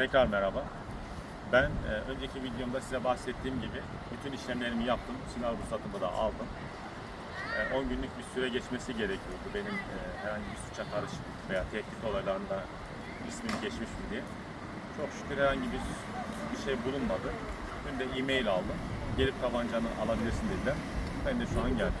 Tekrar merhaba. Ben e, önceki videomda size bahsettiğim gibi bütün işlemlerimi yaptım. Sınav ruhsatımı da aldım. E, 10 günlük bir süre geçmesi gerekiyordu. Benim e, herhangi bir suça karışık veya tehdit olaylarında ismim geçmiş mi diye. Çok şükür herhangi bir, bir şey bulunmadı. Dün de e-mail aldım. Gelip tabancanı alabilirsin dediler. Ben de şu an geldim.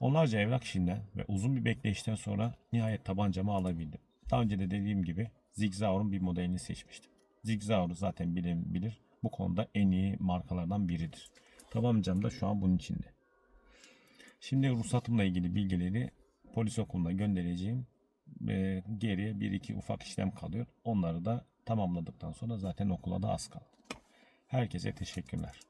Onlarca evrak işinden ve uzun bir bekleyişten sonra nihayet tabancamı alabildim. Daha önce de dediğim gibi Zig Zauer'un bir modelini seçmiştim. Zig Zauer zaten bilen bilir bu konuda en iyi markalardan biridir. Tabancam da şu an bunun içinde. Şimdi ruhsatımla ilgili bilgileri polis okuluna göndereceğim. Ve geriye bir iki ufak işlem kalıyor. Onları da tamamladıktan sonra zaten okula da az kaldı. Herkese teşekkürler.